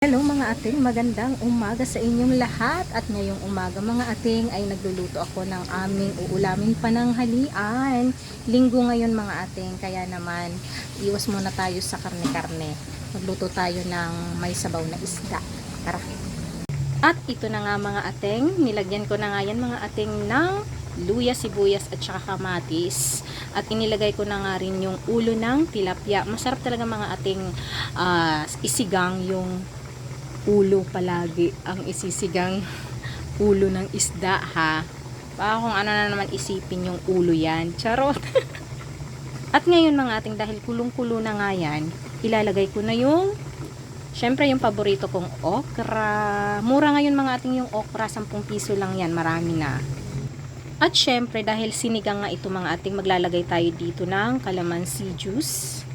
Hello mga ating, magandang umaga sa inyong lahat at ngayong umaga mga ating ay nagluluto ako ng aming uulamin pananghalian. Linggo ngayon mga ating, kaya naman iwas muna tayo sa karne-karne. Magluto tayo ng may sabaw na isda. Tara! At ito na nga mga ating, nilagyan ko na nga yan mga ating ng luya, sibuyas at saka kamatis. At inilagay ko na nga rin yung ulo ng tilapia. Masarap talaga mga ating ah, isigang yung ulo palagi ang isisigang ulo ng isda ha. Baka kung ano na naman isipin yung ulo yan. Charot. At ngayon mga ating dahil kulong-kulo na nga yan, ilalagay ko na yung Syempre yung paborito kong okra. Mura ngayon mga ating yung okra, 10 piso lang yan, marami na. At syempre dahil sinigang nga ito mga ating maglalagay tayo dito ng calamansi juice.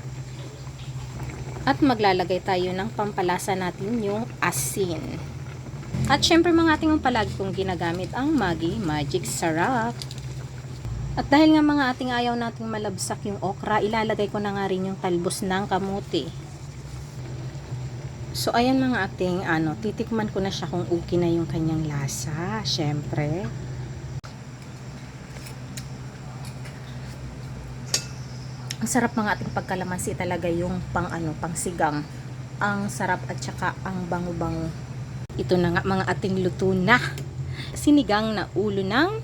At maglalagay tayo ng pampalasa natin yung asin. At syempre mga ating palagi kong ginagamit ang Maggi Magic Sarap. At dahil nga mga ating ayaw nating malabsak yung okra, ilalagay ko na nga rin yung talbos ng kamote. So ayan mga ating ano, titikman ko na siya kung okay na yung kanyang lasa, syempre. Ang sarap mga ating pagkalamansi talaga yung pang ano, pang sigang. Ang sarap at saka ang bango-bango. Ito na nga mga ating luto na. Sinigang na ulo ng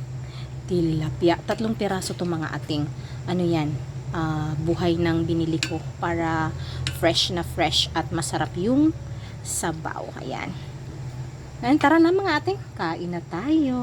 tilapia. Tatlong piraso to mga ating ano yan, ah, buhay ng binili ko para fresh na fresh at masarap yung sabaw. Ayan. Ngayon, tara na mga ating, kain na tayo.